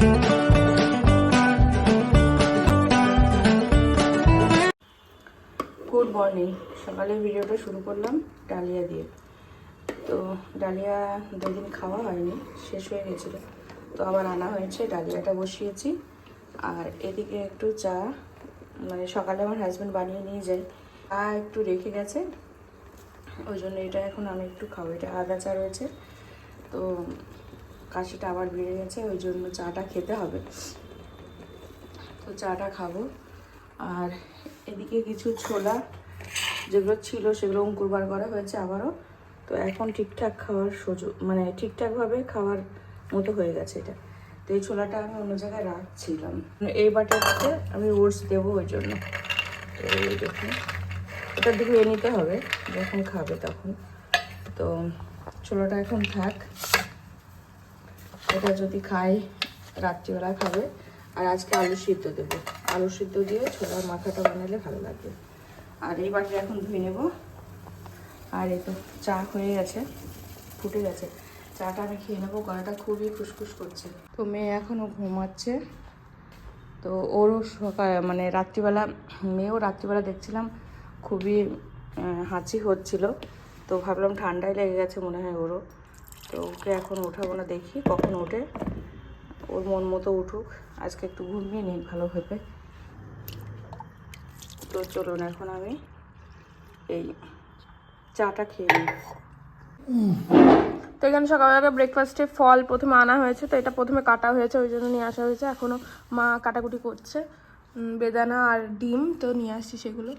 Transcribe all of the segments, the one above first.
Good morning সকালে ভিডিওটা শুরু করলাম ডালিয়া দিয়ে। তো ডালিয়া দুদিন খাওয়া হয়নি, শেষ হয়ে গেছিল। তো আবার আনা হয়েছে, ডালিয়াটা বসিয়েছি। আর এদিকে একটু চা মানে সকালে আমার হাজব্যান্ড বানিয়ে নিয়ে যায়। চা একটু রেখে গেছে, ওই জন্য এটা এখন আমি একটু খাব। এটা আদা চা রয়েছে। তো কাশিটা আবার বেড়ে গেছে, ওই জন্য চাটা খেতে হবে। তো চাটা খাব। আর এদিকে কিছু ছোলা যেগুলো ছিল সেগুলো অঙ্কুর বার করা হয়েছে আবারও। তো এখন ঠিকঠাক খাওয়ার সুযোগ মানে ঠিকঠাকভাবে খাওয়ার মতো হয়ে গেছে এটা। তো এই ছোলাটা আমি অন্য জায়গায় রাখছিলাম। এই বাটাতে আমি ওটস দেবো ওই জন্য। তো দিকে এ নিতে হবে, যখন খাবে তখন। তো ছোলাটা এখন থাক। এটা যদি খাই, রাত্রিবেলা খাবে। আর আজকে আলু সিদ্ধ দেবো। আলু সিদ্ধ দিয়ে ছোলার মাথাটা বানালে ভালো লাগবে। আর এই বাটি এখন ধুয়ে নেব। আর এই তো চা হয়ে গেছে, ফুটে গেছে। চাটা আমি খেয়ে নেব, গলাটা খুবই খুসখুস করছে। তো মেয়ে এখনও ঘুমাচ্ছে। তো ওরও সকাল মানে রাত্রিবেলা, মেয়েও রাত্রিবেলা দেখছিলাম খুবই হাঁচি হচ্ছিল। তো ভাবলাম ঠান্ডায় লেগে গেছে মনে হয় ওরও। তো ওকে এখন ওঠাবো না, দেখি কখন ওঠে। ওর মন মতো উঠুক, আজকে একটু ঘুমিয়ে নিই ভালোভাবে তো চলুন, এখন আমি এই চাটা খেয়ে নিই। তো এখানে সকালবেলা ব্রেকফাস্টে ফল প্রথমে আনা হয়েছে, তো এটা প্রথমে কাটা হয়েছে, ওই জন্য নিয়ে আসা হয়েছে। এখনও মা কাটাকুটি করছে। বেদানা আর ডিম তো নিয়ে আসছি সেগুলো।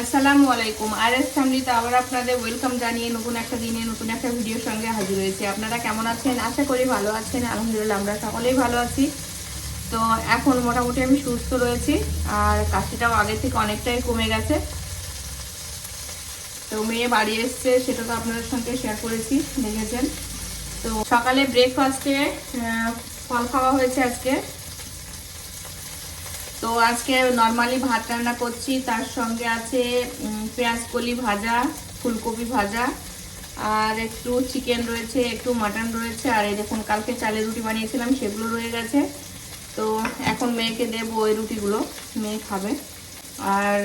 আসসালামু আলাইকুম। আর এস ফ্যামিলিতে আবার আপনাদের ওয়েলকাম জানিয়ে নতুন একটা দিনে, নতুন একটা ভিডিওর সঙ্গে হাজির হয়েছি। আপনারা কেমন আছেন? আশা করি ভালো আছেন। আলহামদুলিল্লাহ, আমরা সকলেই ভালো আছি। তো এখন মোটামুটি আমি সুস্থ রয়েছি, আর কাশিটাও আগে থেকে অনেকটাই কমে গেছে। তো মেয়ে বাড়ি এসছে, সেটা তো আপনাদের সঙ্গে শেয়ার করেছি, দেখেছেন। তো সকালে ব্রেকফাস্টে ফল খাওয়া হয়েছে আজকে। তো আজকে নর্মালি ভাত রান্না করছি, তার সঙ্গে আছে পেঁয়াজ কলি ভাজা, ফুলকপি ভাজা, আর একটু চিকেন রয়েছে, একটু মাটন রয়েছে, আর এই দেখুন কালকে চালের রুটি বানিয়েছিলাম, সেগুলো রয়ে গেছে। তো এখন মেয়েকে দেবো ওই রুটিগুলো, মেয়ে খাবে। আর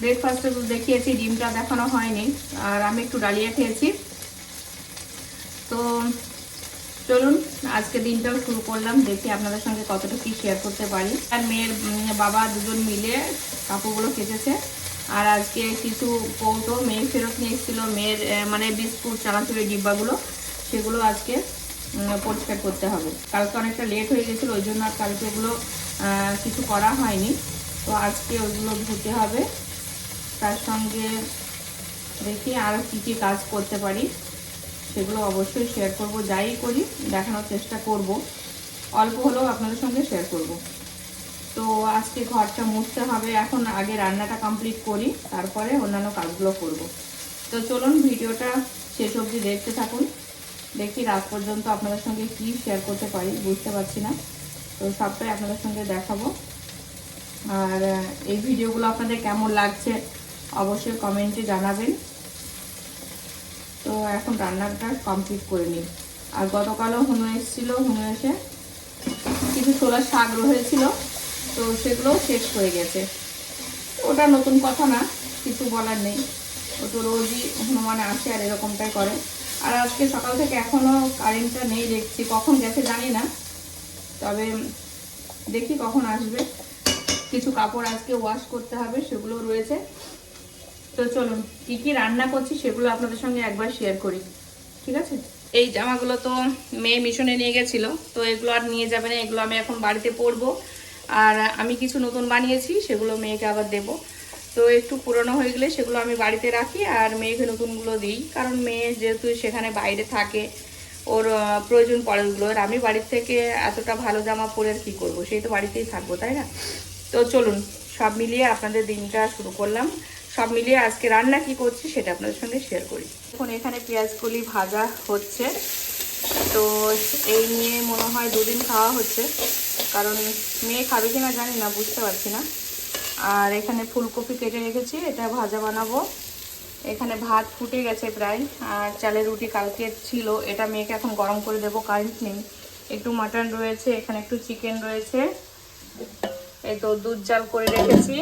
ব্রেকফাস্টে তো দেখিয়েছি, ডিমটা দেখানো হয়নি, আর আমি একটু ডালিয়া খেয়েছি। তো চলুন, আজকে দিনটাও শুরু করলাম, দেখি আপনাদের সঙ্গে কতটা কি শেয়ার করতে পারি। আর মেয়ের বাবা দুজন মিলে কাপড়গুলো কেচেছে। আর আজকে কিছু কৌটো মেয়ে ফেরত নিয়ে এসেছিল, মেয়ের মানে বিস্কুট, চানাচুরের ডিব্বাগুলো, সেগুলো আজকে পরিষ্কার করতে হবে। কালকে অনেকটা লেট হয়ে গেছিল, ওই জন্য আর কালকে ওগুলো কিছু করা হয়নি। তো আজকে ওইগুলো ধুতে হবে। তার সঙ্গে দেখি আরও কী কী কাজ করতে পারি। সেগুলো অবশ্যই শেয়ার করব, যাই করি, দেখানোর চেষ্টা করব। অল্প হলেও আপনাদের সঙ্গে শেয়ার করব। তো আজকে ঘরটা মুছতে হবে, এখন আগে রান্নাটা কমপ্লিট করি, তারপরে অন্যান্য কাজগুলো করব। তো চলুন, ভিডিওটা শেষ অবধি দেখতে থাকুন। দেখি রাত পর্যন্ত আপনাদের সঙ্গে কি শেয়ার করতে পারি, বুঝতে পারছি না। তো সবটাই আপনাদের সঙ্গে দেখাবো। আর, এই ভিডিওগুলো আপনাদের কেমন লাগছে, অবশ্যই কমেন্টে জানাবেন। তো এখন রান্নাটা কমপ্লিট করে নিই। আর গতকালও হুনু এসেছিল, হুনু এসে কিছু ছোলার শাক রয়েছিল, তো সেগুলোও শেষ হয়ে গেছে। ওটা নতুন কথা না, কিছু বলার নেই। ও তো রোজই হনুমানে আসে আর এরকমটাই করে। আর আজকে সকাল থেকে এখনও কারেন্টটা নেই দেখছি, কখন গেছে জানি না। তবে দেখি কখন আসবে। কিছু কাপড় আজকে ওয়াশ করতে হবে সেগুলো রয়েছে। তো চলুন, কি কি রান্না করছি সেগুলো আপনাদের সঙ্গে একবার শেয়ার করি। ঠিক আছে? এই জামাগুলো তো মেয়ে মিশনে নিয়ে গেছিল, তো এগুলো আর নিয়ে যাবে না, এগুলো আমি এখন বাড়িতে পরবো। আর আমি কিছু নতুন বানিয়েছি, সেগুলো মেয়েকে আবার দেব। তো একটু পুরনো হয়ে গেলে সেগুলো আমি বাড়িতে রাখি, আর মেয়েকে নতুনগুলো দিই। কারণ মেয়ে যেহেতু সেখানে বাইরে থাকে, ওর প্রয়োজন পড়ে ওগুলো। আর আমি বাড়ির থেকে এতটা ভালো জামা পরে আর কী করব? সেই তো বাড়িতেই থাকব, তাই না? তো চলুন, সব মিলিয়ে আপনাদের দিনটা শুরু করলাম। সব মিলিয়ে আজকে রান্না কি করছি সেটা আপনাদের সঙ্গে শেয়ার করি। এখন এখানে পেঁয়াজ কলি ভাজা হচ্ছে। তো এই নিয়ে মনে হয় দুদিন খাওয়া হচ্ছে। কারণ মেয়ে খাবে কি না জানি না, বুঝতে পারছি না। আর এখানে ফুলকপি কেটে রেখেছি, এটা ভাজা বানাবো। এখানে ভাত ফুটে গেছে প্রায়, আর চালের রুটি কালকে ছিল। এটা মেয়েকে এখন গরম করে দেবো কারেন্ট নেই। একটু মাটন রয়েছে, এখানে একটু চিকেন রয়েছে। এই তো দুধ জাল করে রেখেছি।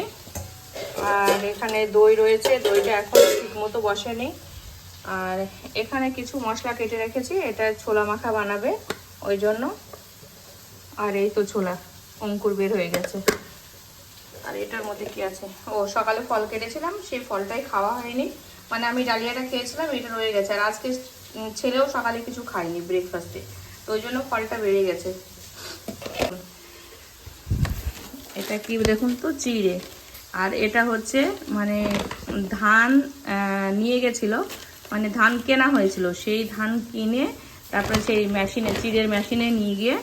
আর এখানে দই রয়েছে, দইটা এখন ঠিক মতো বসেনি। আর এখানে কিছু মশলা কেটে রেখেছি, এটা ছোলা মাখা বানাবে ওই জন্য। আর এই তো ছোলা, অঙ্কুর বের হয়ে গেছে। আর এটার মধ্যে কি আছে? ও, সকালে ফল কেটেছিলাম, সেই ফলটাই খাওয়া হয়নি। মানে আমি ডালিয়াটা খেয়েছিলাম, এটা রয়ে গেছে। আর আজকে ছেলেও সকালে কিছু খায়নি ব্রেকফাস্টে তো ওই জন্য ফলটা বেড়ে গেছে। এটা কি দেখুন তো, চিড়ে। আর এটা হচ্ছে মানে ধান নিয়ে গেছিল। মানে ধান কেনা হয়েছিল। সেই ধান কিনে তারপরে সেই মেশিনে চিড়ের মেশিনে নিয়ে গিয়ে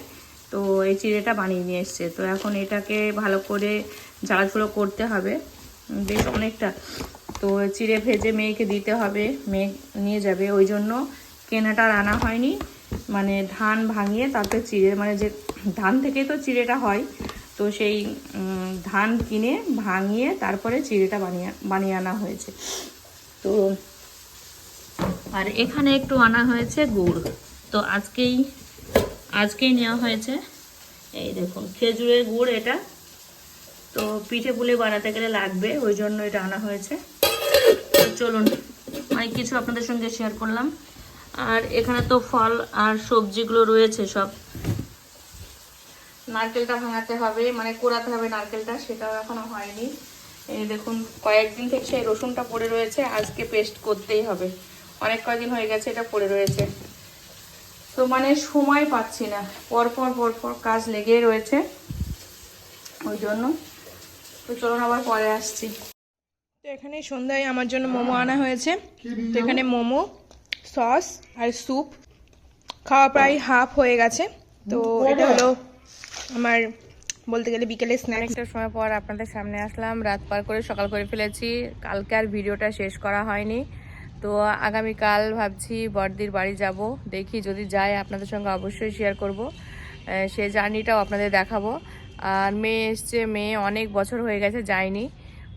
তো এই চিড়েটা বানিয়ে নিয়ে এসছে। তো এখন এটাকে ভালো করে ঝাড়াঝুড়ো করতে হবে। বেশ অনেকটা। তো চিড়ে ভেজে মেয়েকে দিতে হবে। মেয়ে নিয়ে যাবে। ওই জন্য কেনাটা আর আনা হয়নি। মানে ধান ভাঙিয়ে তারপরে চিড়ে মানে যে ধান থেকেই তো চিড়েটা হয় তো সেই ধান কিনে ভাঙিয়ে তারপরে চিড়েটা বানিয়ে বানিয়ে আনা হয়েছে। তো, আর এখানে একটু আনা হয়েছে গুড়। তো আজকেই আজকেই নেওয়া হয়েছে। এই দেখুন খেজুরের গুড় এটা। তো পিঠে পুলে বানাতে গেলে লাগবে, ওই জন্য এটা আনা হয়েছে। চলুন, অনেক কিছু আপনাদের সঙ্গে শেয়ার করলাম। আর এখানে তো ফল আর সবজিগুলো রয়েছে সব। নারকেলটা ভাঙাতে হবে মানে কোড়াতে হবে নারকেলটা সেটাও এখনও হয়নি। এই দেখুন কয়েকদিন থেকে সেই রসুনটা পড়ে রয়েছে আজকে পেস্ট করতেই হবে। অনেক কয়েকদিন হয়ে গেছে এটা পড়ে রয়েছে। তো মানে সময় পাচ্ছি না পরপর পরপর কাজ লেগেই রয়েছে ওই জন্য। তো চলুন আবার পরে আসছি। তো এখানে সন্ধ্যায় আমার জন্য মোমো আনা হয়েছে। তো এখানে মোমো সস আর স্যুপ। খাওয়া প্রায় হাফ হয়ে গেছে। তো এটা হলো আমার বলতে গেলে বিকেলে স্ন্যাক্স একটা সময় পর আপনাদের সামনে আসলাম। রাত পার করে সকাল করে ফেলেছি। কালকে আর ভিডিওটা শেষ করা হয়নি। তো আগামীকাল ভাবছি বড়দির বাড়ি যাব। দেখি যদি যাই, আপনাদের সঙ্গে অবশ্যই শেয়ার করব। সে জার্নিটাও আপনাদের দেখাবো। আর মেয়ে এসছে, মেয়ে অনেক বছর হয়ে গেছে, যায়নি।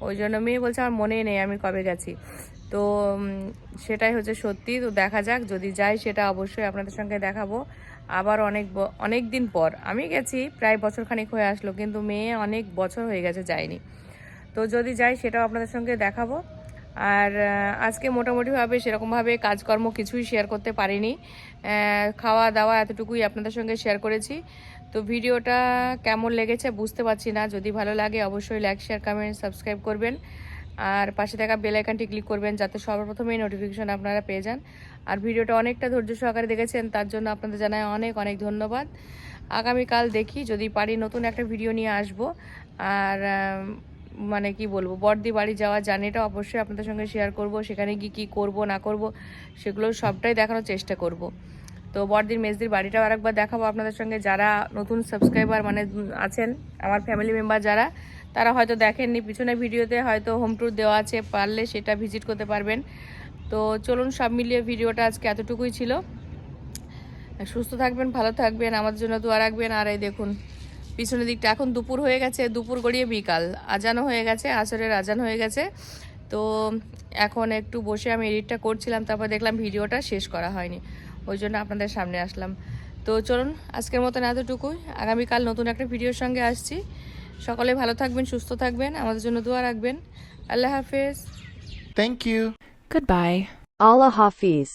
ওই জন্য মেয়ে বলছে আমার মনে নেই আমি কবে গেছি। তো সেটাই হচ্ছে সত্যি। তো দেখা যাক, যদি যাই সেটা অবশ্যই আপনাদের সঙ্গে দেখাবো। আবার অনেক অনেক দিন পর। আমি গেছি, প্রায় বছর খানিক হয়ে আসলো, কিন্তু মেয়ে অনেক বছর হয়ে গেছে যায়নি। তো যদি যাই, সেটাও আপনাদের সঙ্গে দেখাবো। আর আজকে মোটামুটিভাবে সেরকমভাবে কাজকর্ম কিছুই শেয়ার করতে পারিনি। খাওয়া দাওয়া এতটুকুই আপনাদের সঙ্গে শেয়ার করেছি। তো ভিডিওটা কেমন লেগেছে বুঝতে পারছি না। যদি ভালো লাগে, অবশ্যই লাইক শেয়ার কমেন্ট সাবস্ক্রাইব করবেন। আর পাশে থাকা বেল আইকনটি ক্লিক করবেন যাতে সর্বপ্রথমেই নোটিফিকেশন আপনারা পেয়ে যান। আর ভিডিওটা অনেকটা ধৈর্য সহকারে দেখেছেন, তার জন্য আপনাদের জানাই অনেক অনেক ধন্যবাদ। আগামীকাল দেখি, যদি পারি নতুন একটা ভিডিও নিয়ে আসব। আর মানে কি বলব, বর্দি বাড়ি যাওয়া জার্নিটা অবশ্যই আপনাদের সঙ্গে শেয়ার করব, সেখানে গিয়ে কী করব, না করব, সেগুলো সবটাই দেখানোর চেষ্টা করব। তো বড়দির মেজদির বাড়িটাও আরেকবার দেখাবো আপনাদের সঙ্গে, যারা নতুন সাবস্ক্রাইবার মানে আছেন, আমার ফ্যামিলি মেম্বার যারা তারা হয়তো দেখেননি পিছনে ভিডিওতে হয়তো হোম ট্যুর দেওয়া আছে, পারলে সেটা ভিজিট করতে পারবেন। তো চলুন সব মিলিয়ে ভিডিওটা আজকে এতটুকুই ছিল। সুস্থ থাকবেন, ভালো থাকবেন, আমাদের জন্য দোয়া রাখবেন। আর এই দেখুন, পিছনের দিকটা এখন দুপুর হয়ে গেছে, দুপুর গড়িয়ে বিকাল। আজানও হয়ে গেছে, আসরের আজান হয়ে গেছে। তো এখন একটু বসে আমি এডিটটা করছিলাম, তারপর দেখলাম ভিডিওটা শেষ করা হয়নি। ওই জন্য আপনাদের সামনে আসলাম। তো চলুন, আজকের মতন এতটুকুই। আগামীকাল নতুন একটা ভিডিওর সঙ্গে আসছি। সকলে ভালো থাকবেন সুস্থ থাকবেন আমাদের জন্য দোয়া রাখবেন। আল্লাহ হাফেজ। থ্যাংক ইউ গুড বাই আল্লাহ Hafiz.